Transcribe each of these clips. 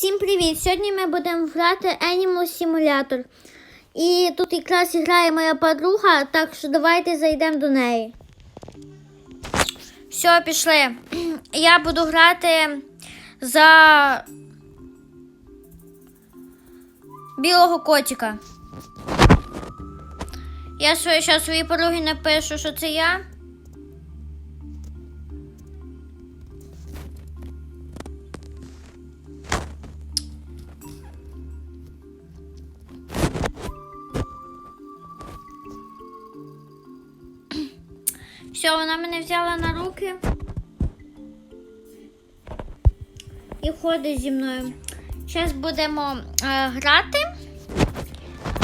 Всім привіт! Сьогодні ми будемо грати Animal Simulator. І тут якраз грає моя подруга, так що давайте зайдемо до неї. Все, пішли. Я буду грати за білого котика. Я зараз своїй подругі напишу, що це я. Все, вона мене взяла на руки і ходить зі мною. Зараз будемо е, грати.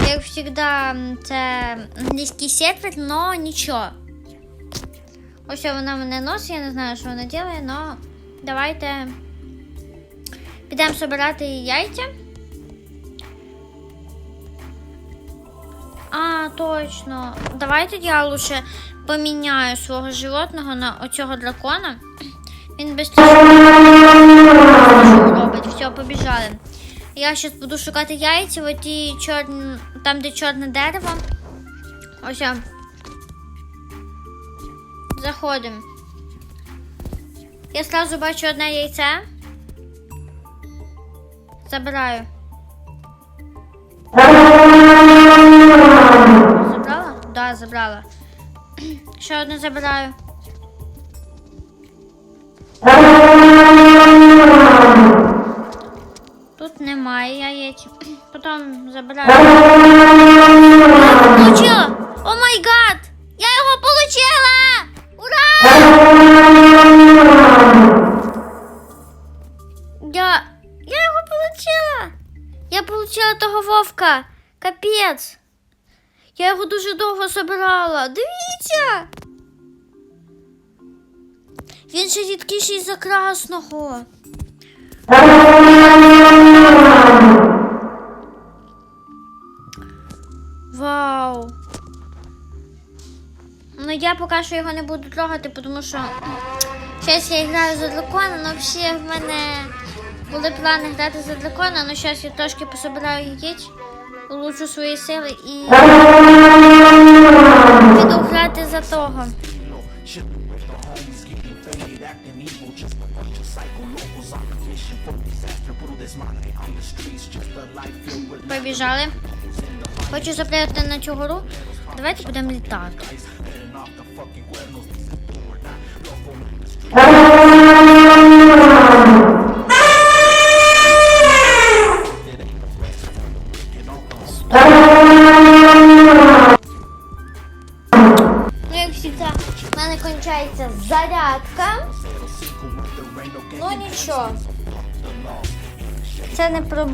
Як завжди, це англійський сервер, але нічого. Ось вона мене носить, я не знаю, що вона робить, але давайте підемо збирати яйця. А, точно. Давайте я лучше поміняю свого животного на оцього дракона. Він без робить. Все, побіжали. Я зараз буду шукати яйця, в оті чорні, там, де чорне дерево. Ось. о. Заходимо. Я одразу бачу одне яйце. Забираю. Забрала? Да, забрала. Ще одне забираю. Тут немає яєць. Потім забираю. О май гад! Я його получила! Ура! Я... Я його получила! Я получила того вовка! Капець! Я його дуже довго збирала. Дивіться! Він ще рідкіший за красного. Вау. Ну я поки що його не буду трогати, тому що зараз я граю за дракона, але взагалі в мене були плани грати за дракона, але зараз я трошки пособираю яєць, улучшу свої сили і піду грати за того. Побіжали. Хочу запрятати на цю гору. Давайте будемо літати.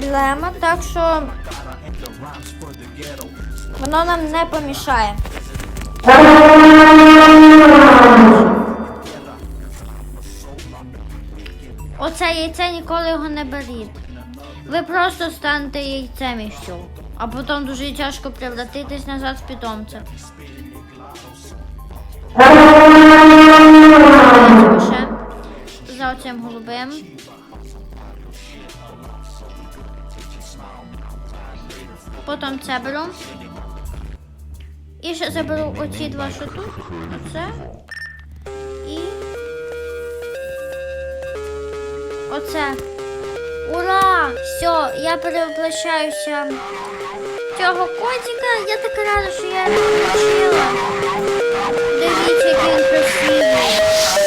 Проблема, так що воно нам не помішає. Оце яйце ніколи його не беріть. Ви просто станете яйцем і все. А потім дуже тяжко превратитись назад в питомця. За оцим голубим. Потім це беру. І ще заберу оці два що тут. Оце. І. Оце. Ура! Все, я перевоплощаюся цього котика. Я так рада, що я його включила. Дивіться, який він красивий.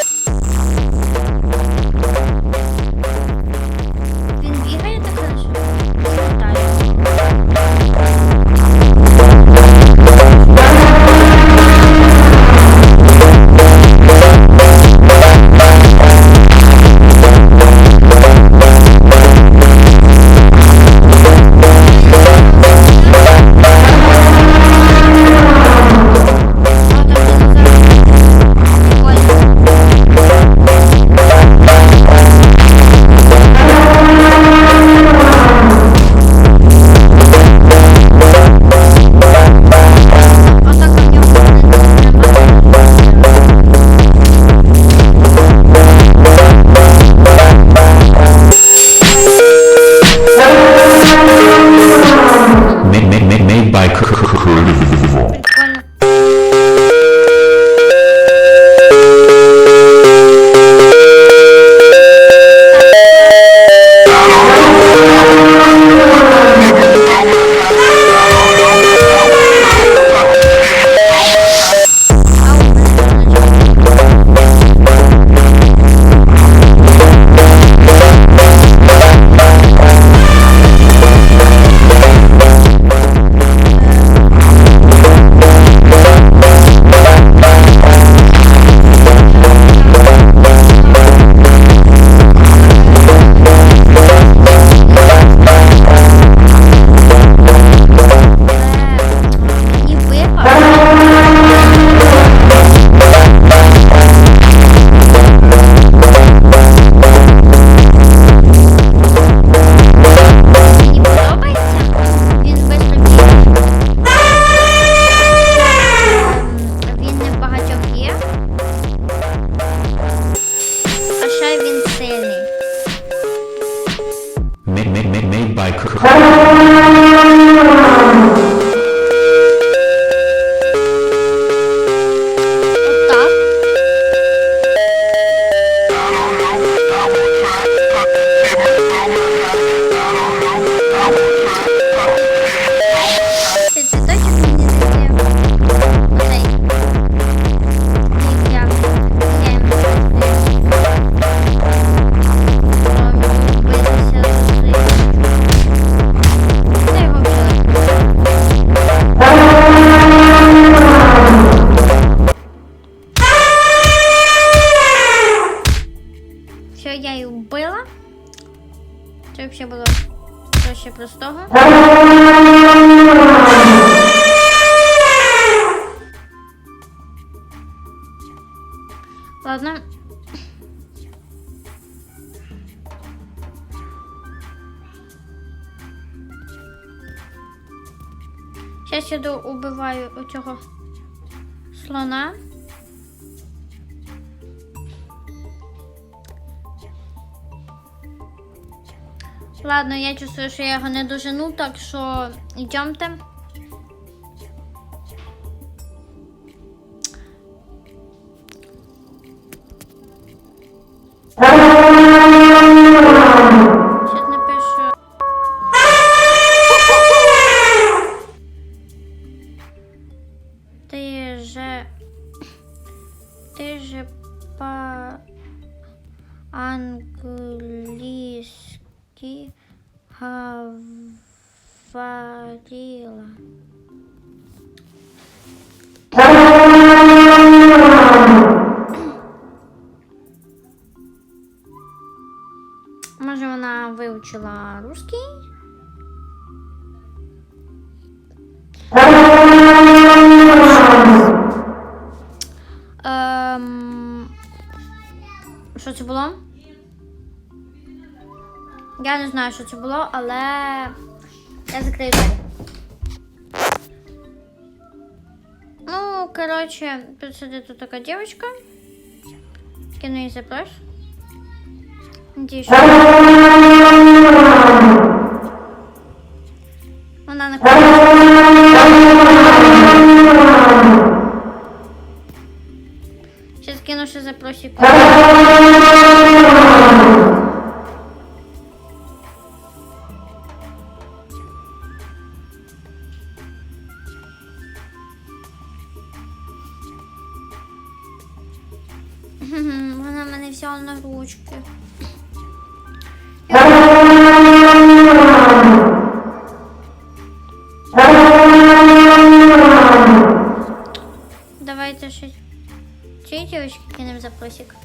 Слона. Ладно, я чувствую, що я його не дожену, так що йдемте. Може, вона вивчила русский? Ем... Що це було? Я не знаю, що це було, але я закрию двері. Ну, коротше, тут сидить тут така дівчинка. Кину їй запрос. Надіюсь, що... Вона не Сейчас кину ще запросик. Кинемо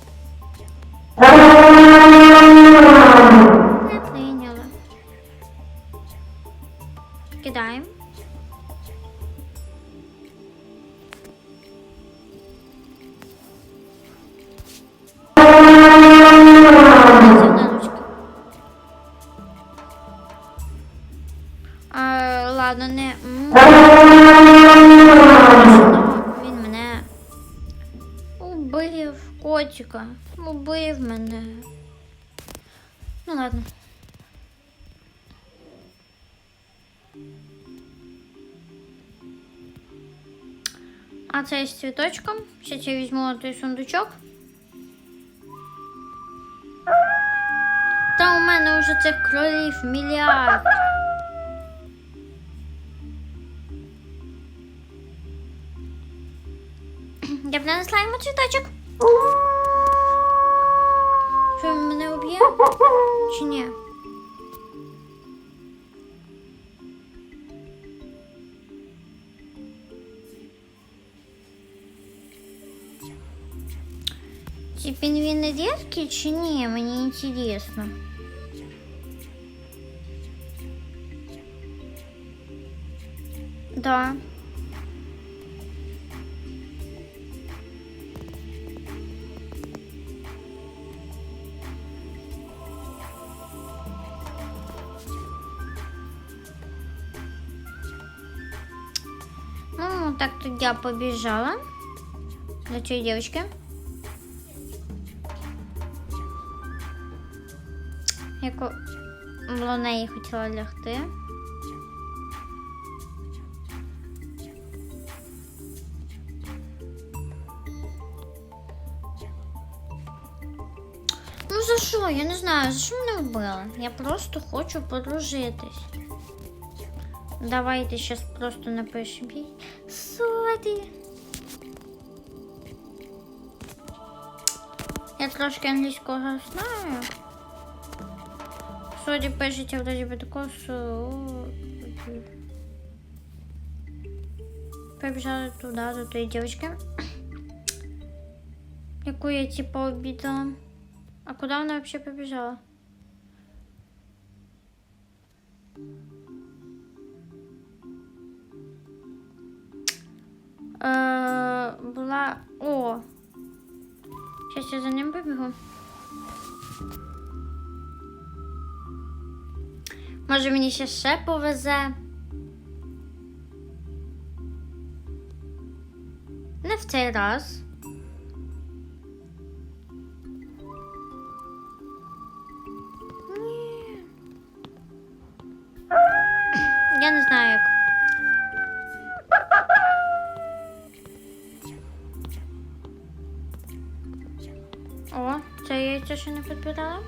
А з цвіточком. Ще я візьму той сундучок. Та у мене вже цих кролів мільярд. Я б нанесла йому цвіточок. Що він мене уб'є? Чи ні? пінгвіни детки чи ні? Мені інтересно. Да. Ну, так тут я побежала до цієї девочки. Яку Було неї хотіла лягти. Ну за що? Я не знаю, за що мене вбили? Я просто хочу подружитись. Давайте зараз просто напишемо їй. Соді. Я трошки англійського знаю. Соді пишеться вроді би такого Соді. Побіжали туди, до тої дівчинки. Яку я типа обідала. А куда она вообще побежала? Е, була. О! Сейчас я за ним побігу. Може мені ще ще повезе. Не в цей раз. Ні. Я не знаю як. О, це яйця ще не підбирала.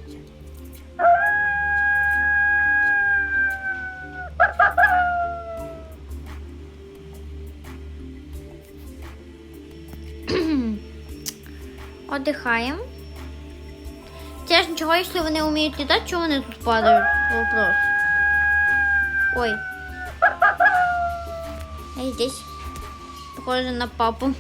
Отдыхаем. Теж нічого, якщо вони вміють літати, чого вони тут падають? Вопрос. Ой. Эй, здесь. Похоже на папу.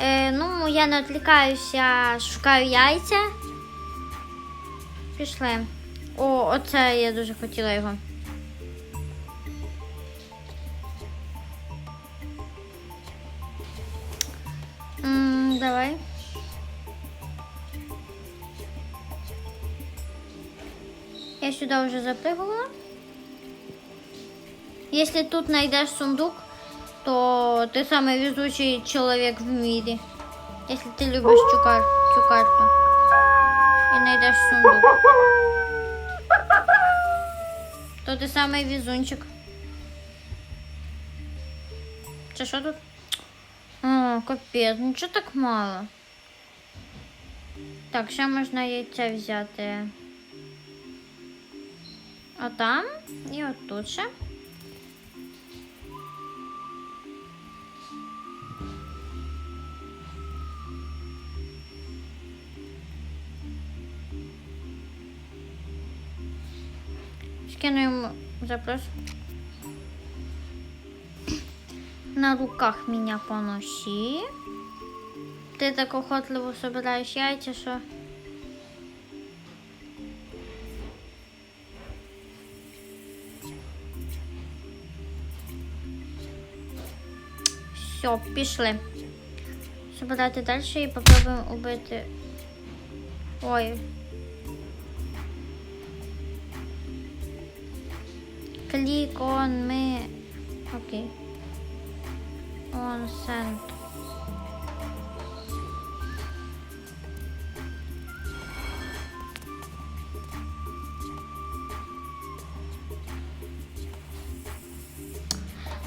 Е, ну, я не відвлікаюся, шукаю яйця. Пішли. О, оце я дуже хотіла його. Давай. Я сюда уже запрыгнула. Если тут найдешь сундук, то ты самый везучий человек в мире. Если ты любишь цю, кар- цю карту. И найдешь сундук. То ты самый везунчик. Це що тут? О, капець, ну так мало? Так, ще можна яйця взяти. А там і от тут ще. Скину йому запрос. На руках меня поноси. Ти так охотливо собираєш яйця, що. Все, пішли. Собирати далі і попробуємо убити. Ой. Клік он ми. Окей. Он send.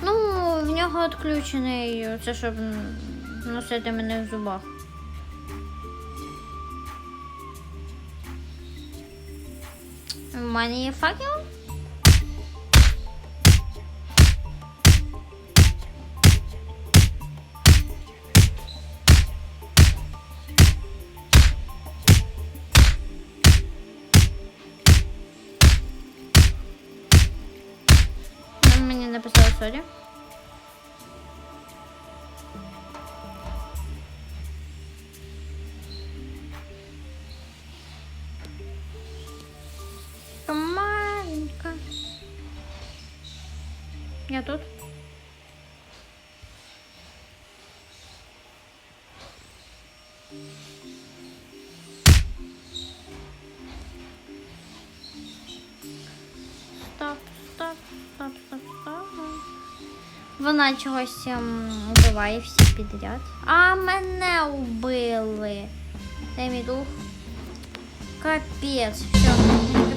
Ну, в нього відключений це, щоб носити мене в зубах. У мене є факел? Написали сорі. Вона чогось ем, вбиває всіх підряд. А мене вбили. Дай мій дух. Капець. Все, капець?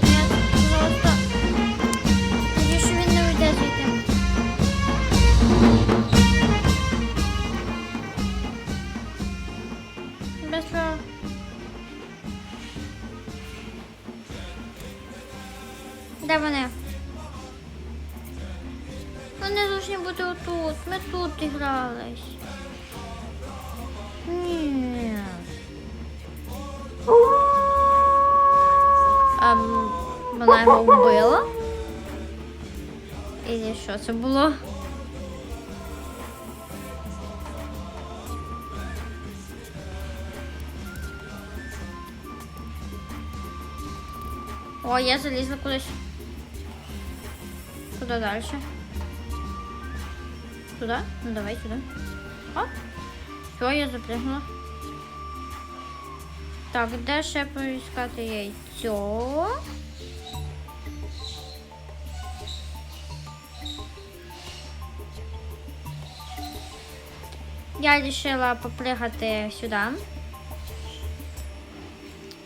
Вони тут грались. Ні. А вона його вбила? І що це було? О, я залізла кудись. Куда дальше? Туда? Ну давай сюда. О! Все, я запрыгнула. Так, де ще поискати яйцо? Я решила попрыгати сюди.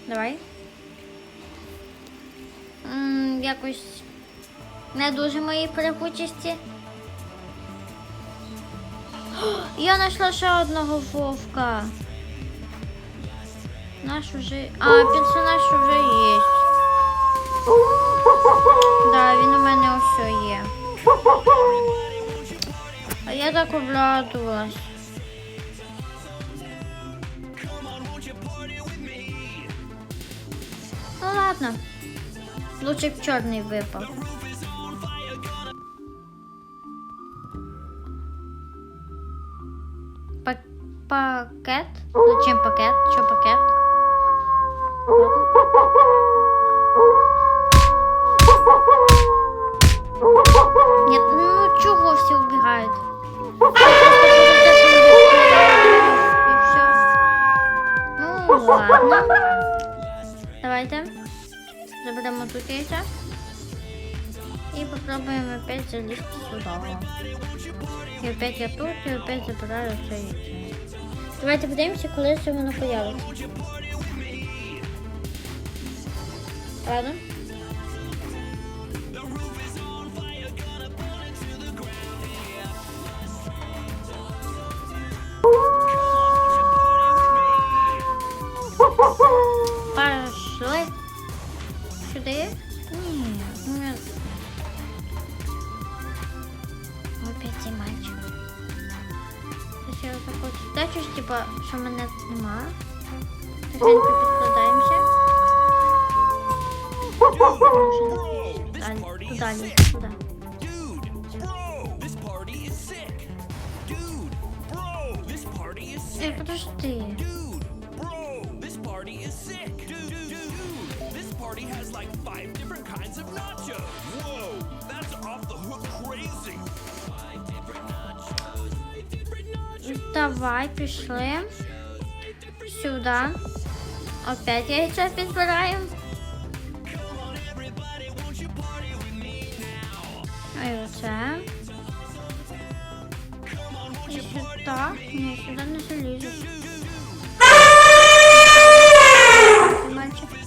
Давай. М, якось не дуже мої припучості. Я знайшла ще одного вовка. Наш уже. А, персонаж уже є. Да, він у мене все є. А я так обрадувалась. Ну ладно. Лучше б чорний випав. Пакет? Зачем пакет? Що пакет? Нет, ну убігають? І все. Ну ладно. Давайте. Заберемо тут яйця. І попробуємо опять залізти сюди. І опять я тут, і опять забираю це яйце. Давайте подивимося, коли це воно появиться. Ладно. я так хочу. Бачиш, типа, що мене нема. Тихенько підкладаємося. Далі, туди, ні, туди. Dude, bro, this party is sick. Dude, bro, this party is sick. Ей, подожди. Dude, bro, this party is sick. Dude, dude, dude, this party has like five different kinds of nachos. Whoa, that's off the hook crazy. Давай, пішли. Сюди. Опять яйця підбираємо. Ой, оце. І сюди. Ні, сюди не залізеш. Мальчик.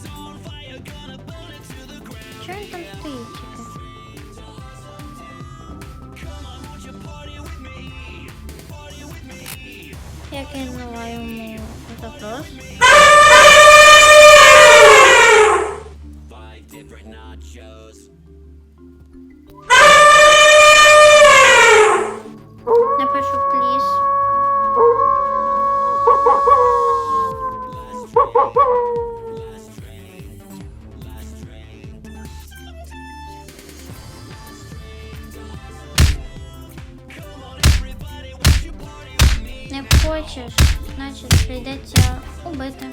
Хочеш, значить прийдеться убити.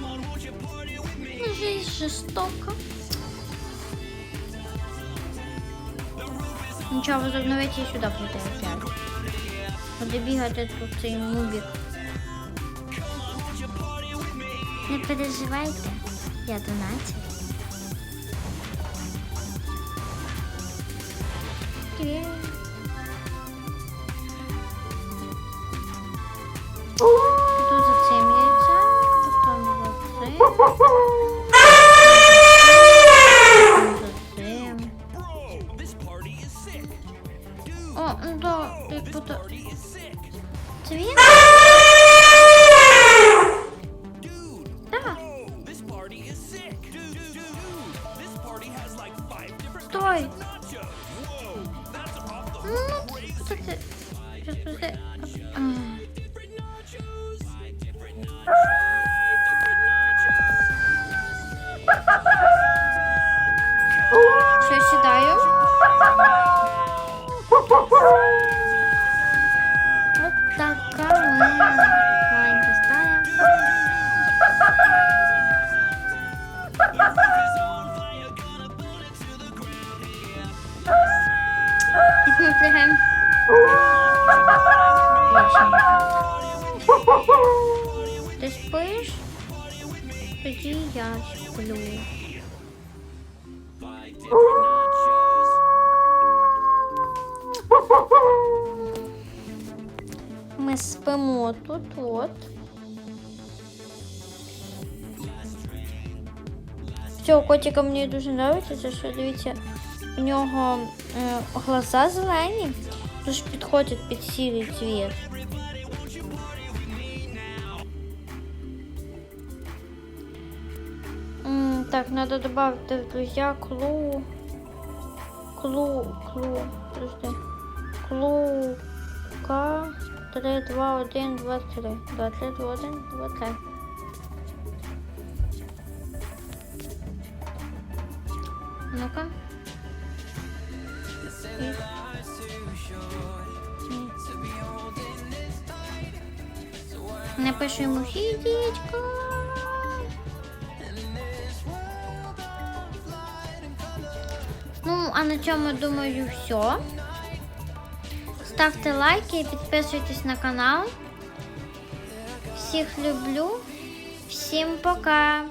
Ну, Жизнь жорстока. Нічого, возобновити і сюди опять. Буде бігати тут цей мубік. Не переживайте, я 12. Є. О, ну да, this типу, то- party is sick. це він? Ми пригаємо. Ти спиш? Тоді я. Ми спимо тут от. Цього котика мені дуже подобається, це що дивіться, у нього е, глаза зелені, дуже підходять під сірий цвіт. Так, надо добавить в друзья клу. Клу, клу, подожди. Клука 3, 2, 1, 2, 3. 2, 3, 2, 1, 2, 3. Ну-ка. Напишемо. Ну, а на цьому, думаю, все. Ставте лайки і підписуйтесь на канал. Всіх люблю. Всім пока!